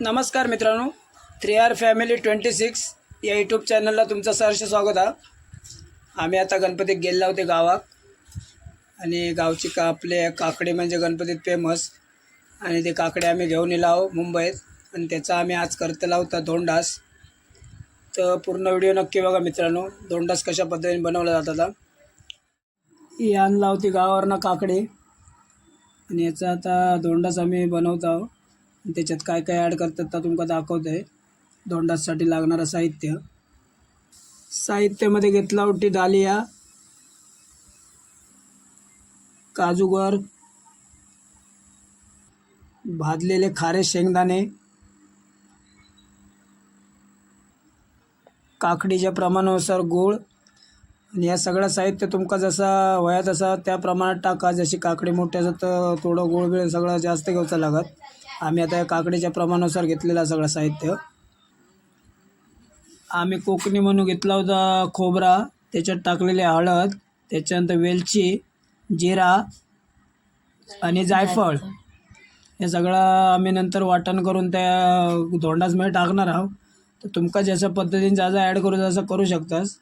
नमस्कार मित्रांनो. Three R family twenty six या यूट्यूब चॅनलला तुमचं सहर्ष स्वागत आहे. आम्ही आता गणपतीत गेलो होते गावात. आणि गावची का आपले काकडे म्हणजे गणपतीत फेमस आणि ते काकडे आम्ही घेऊन येलो आहो मुंबईत. आणि त्याचा आम्ही आज करतला होता दोंडास तर पूर्ण व्हिडिओ नक्की बघा मित्रांनो. दोंडास कशा पद्धतीने बनवला जातात ही आणला होती गावावरनं काकडे. आणि याचा आता दोंडास आम्ही बनवत आहोत. त्याच्यात काय काय ॲड करतात तर तुमका दाखवतं आहे दोंडासाठी लागणारं साहित्य. साहित्यामध्ये घेतला उठी दालिया काजूगर भाजलेले खारे शेंगदाणे काकडीच्या प्रमाणानुसार गूळ आणि या सगळं साहित्य तुमका जसा वया तसा त्या प्रमाणात टाका. जशी काकडी मोठी असत तर थोडं गुळ बिळ सगळं जास्त घ्यायचं लागत. आम्ही आता या काकडीच्या प्रमाणानुसार घेतलेला सगळं साहित्य. आम्ही कोकणी म्हणून घेतला होता खोबरा त्याच्यात टाकलेली हळद त्याच्यानंतर वेलची जिरा आणि जायफळ. हे सगळं आम्ही नंतर वाटण करून त्या धोंडासमध्ये टाकणार आहोत. तर तुमका जशा पद्धतीने जा ॲड करू जसं करू शकतास.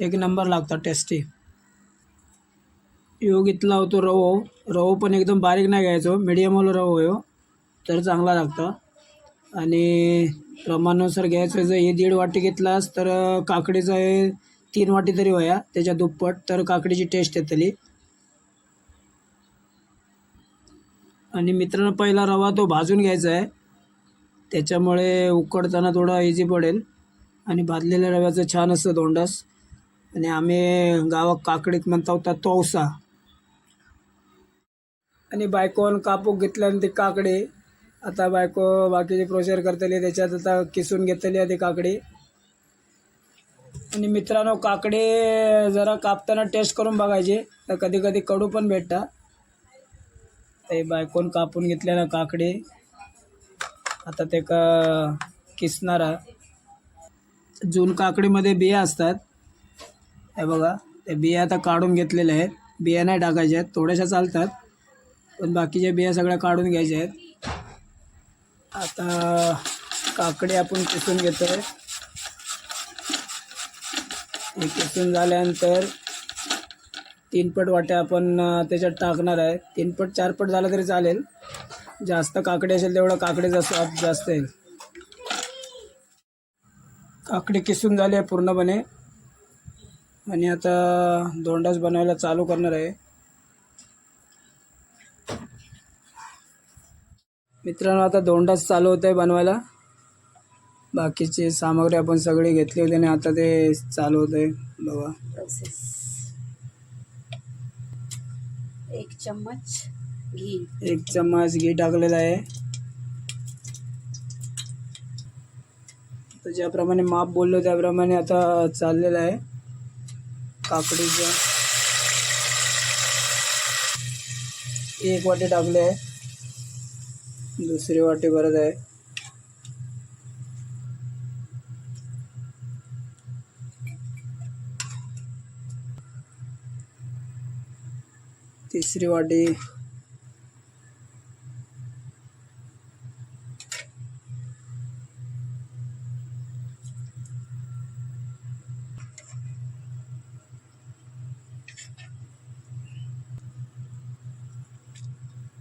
एक नंबर लागतात टेस्टी यो घेतला होतो रवो. रवो पण एकदम बारीक नाही घ्यायचो. मिडियमवाला रवो हो. तर चांगला लागतं. आणि प्रमाणानुसार घ्यायचं जर हे दीड वाटी घेतलास तर काकडीचं हे तीन वाटी तरी वया त्याच्या दुप्पट. तर काकडीची टेस्ट येतली आणि मित्रांनो पहिला रवा तो भाजून घ्यायचा आहे. त्याच्यामुळे उकडताना थोडा इझी पडेल. आणि भाजलेल्या रव्याचं छान असतं दोंडास आणि आम्ही गावात काकडीत म्हणता होता तोवसा आणि बायकोन कापूक घेतल्यानंतर ते काकडे. आता बायको बाकीचे प्रोसेस करतली त्याच्यात आता किसून घेतली आहे ती काकडी. आणि मित्रांनो काकडी जरा कापताना टेस्ट करून बघायची. तर कधी कधी कडू पण भेटता ते बायकोन कापून घेतलेलं काकडी. आता ते का किसणारा. जून काकडीमध्ये बिया असतात. हे बघा ते बिया आता काढून घेतलेल्या आहेत. बिया नाही टाकायच्या आहेत थोड्याशा चालतात. पण बाकीच्या बिया सगळ्या काढून घ्यायच्या आहेत. आता काकडे आपण किसून घेतो आहे हे किसून झाल्यानंतर तीनपट वाट्या आपण त्याच्यात टाकणार आहे. तीनपट चारपट झालं तरी चालेल. जास्त काकडे असेल तेवढं काकडे जास्त जास्त येईल. काकडे किसून झाले आहे पूर्णपणे. आणि आता दोंडाच बनवायला चालू करणार आहे. मित्रांनो आता दोंडाच चालू होत आहे बनवायला. बाकीची सामग्री आपण सगळी घेतली होती आणि आता ते चालू होत आहे बघा एक चम्मच घी. एक चम्मच घी टाकलेला आहे. तर ज्याप्रमाणे माप बोललो त्याप्रमाणे आता चाललेलं आहे. काकडीचं. एक वाटी टाकले आहे. दुसरी वाटी भरत आहे. तिसरी वाटी.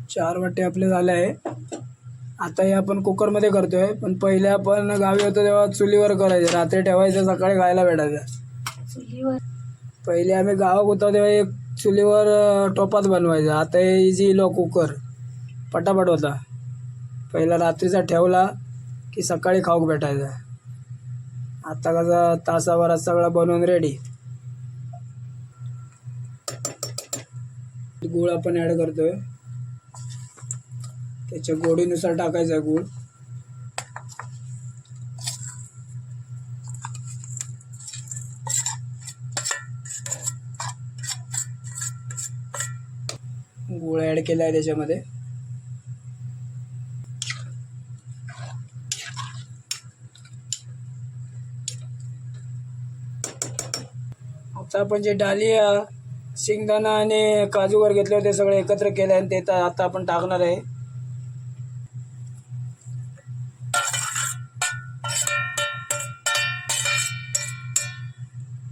चार वाटे आपले झाले आहे. आता हे आपण कुकरमध्ये करतोय पण पहिले आपण गावी होतो तेव्हा चुलीवर करायचं. रात्री ठेवायचं सकाळी खायला भेटायचं. चुलीवर? पहिले आम्ही गावात होतो तेव्हा एक चुलीवर टोपात बनवायचं. आता हे इझी लो कुकर. पटापट होता. पहिला रात्रीचा ठेवला की सकाळी खाऊक भेटायचा. आता कसं तासाभरात सगळं बनवून रेडी गुळ आपण ॲड करतोय. त्याच्या गोडीनुसार टाकायचा गूळ. गुळ गुळ ॲड केला आहे त्याच्यामध्ये. आता आपण जे डालिया शेंगदाणा आणि काजूवर घेतले होते सगळे एकत्र केले आणि ते आता आपण टाकणार आहे.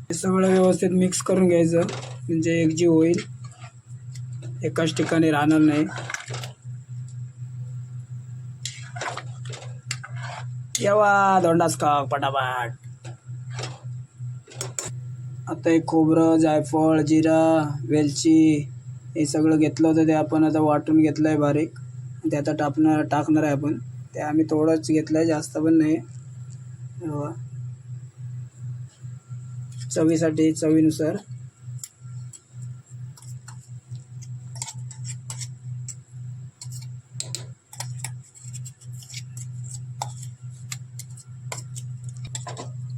सगळं व्यवस्थित मिक्स करून घ्यायचं. म्हणजे एकजीव होईल. एकाच ठिकाणी राहणार नाही. येवा दोंडाच का पटापट. आता एक खोबरं जायफळ जिरा वेलची हे सगळं घेतलं होतं ते आपण आता वाटून घेतलं आहे बारीक. ते आता टाकणार टाकणार आहे आपण. ते आम्ही थोडंच घेतलं आहे जास्त पण नाही. चवीसाठी चवीनुसार.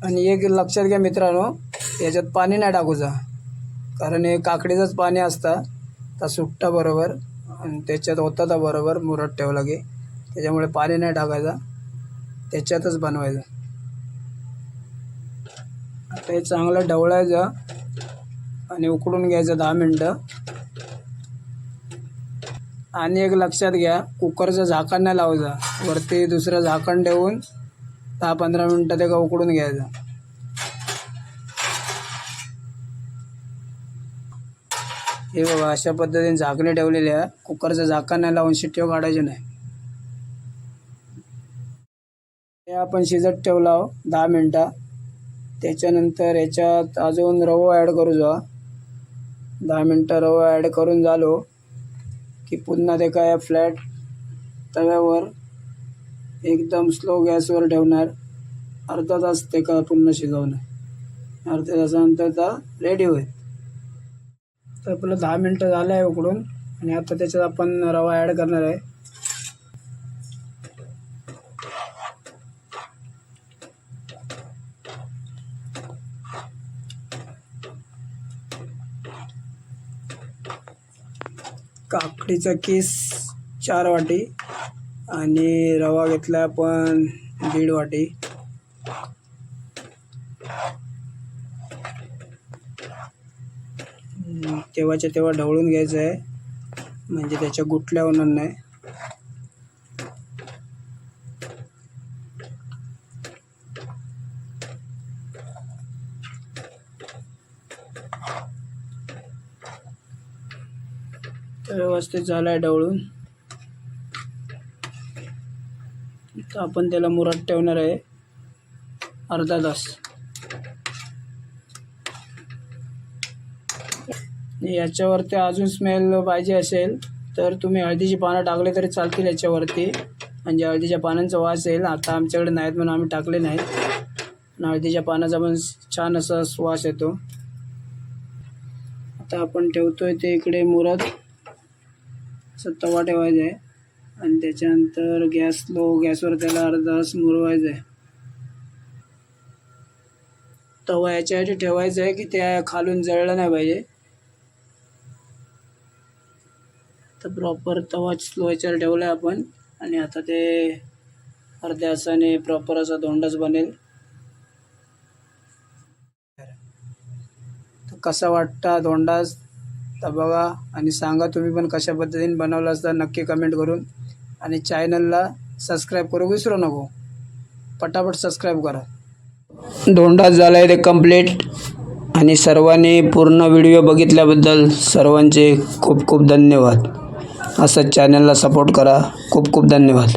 आणि एक लक्षात घ्या मित्रांनो याच्यात पाणी नाही टाकूचा कारण हे काकडीचंच पाणी असतं. तर सुट्टा बरोबर आणि त्याच्यात होता तर बरोबर मुरत ठेवला की त्याच्यामुळे पाणी नाही टाकायचं. त्याच्यातच बनवायचं. ते चांगलं ढवळायचं आणि उकडून घ्यायचं दहा मिनटं. आणि एक लक्षात घ्या कुकरचं झाकण नाही लावायचं. वरती दुसरं झाकण ठेवून दहा पंधरा मिनटं ते का उकडून घ्यायचं. हे बघा अशा पद्धतीने झाकणी ठेवलेली आहे. कुकरचं झाकण नाही लावून शिट्टी काढायची नाही. हे आपण शिजत ठेवला दहा मिनटं. त्याच्यानंतर याच्यात अजून रवा ॲड करू जा. दहा मिनटं रवा ॲड करून झालो की पुन्हा ते काय फ्लॅट तव्यावर एकदम स्लो गॅसवर ठेवणार. अर्धा तास ते का पुन्हा शिजवणार. अर्ध्या तासानंतर तर रेडी होईल. तर आपलं दहा मिनटं झालं आहे उकडून आणि आता त्याच्यात आपण रवा ॲड करणार आहे. काकडीचा केस चार वाटी आणि रवा घेतला आपण दीड वाटी. तेव्हाच्या तेव्हा ढवळून घ्यायचं आहे. म्हणजे त्याच्या गुठल्या होणार नाही. तर व्यवस्थित झालं आहे ढवळून. तर आपण त्याला मुरात ठेवणार आहे. अर्धा तास. याच्यावरती अजून स्मेल पाहिजे असेल तर तुम्ही हळदीची पानं टाकले तरी चालतील याच्यावरती. म्हणजे हळदीच्या पानांचा वास येईल. आता आमच्याकडे नाहीत म्हणून आम्ही टाकले नाहीत. पण हळदीच्या पानाचा पण छान असा वास येतो. आता आपण ठेवतो आहे ते इकडे मुरत असं तवा ठेवायचा आहे आणि त्याच्यानंतर गॅस लो गॅसवर त्याला अर्धा तास मुरवायचं आहे तवा याच्यासाठी ठेवायचा आहे की त्या खालून जळलं नाही पाहिजे. तर प्रॉपर तवा स्लो याच्यावर ठेवला आहे आपण. आणि आता ते अर्ध्या तासाने प्रॉपर असा धोंडाच बनेल. तर कसा वाटता धोंडाच तर बघा आणि सांगा तुम्ही पण कशा पद्धतीने बनवलं असता. नक्की कमेंट करून. आणि चॅनलला सबस्क्राईब करू विसरू नको. पटापट सबस्क्राईब करा. धोंडाच झाला आहे ते कंप्लीट आणि सर्वांनी पूर्ण व्हिडिओ बघितल्याबद्दल सर्वांचे खूप खूप धन्यवाद. असंच चॅनलला सपोर्ट करा. खूप खूप धन्यवाद.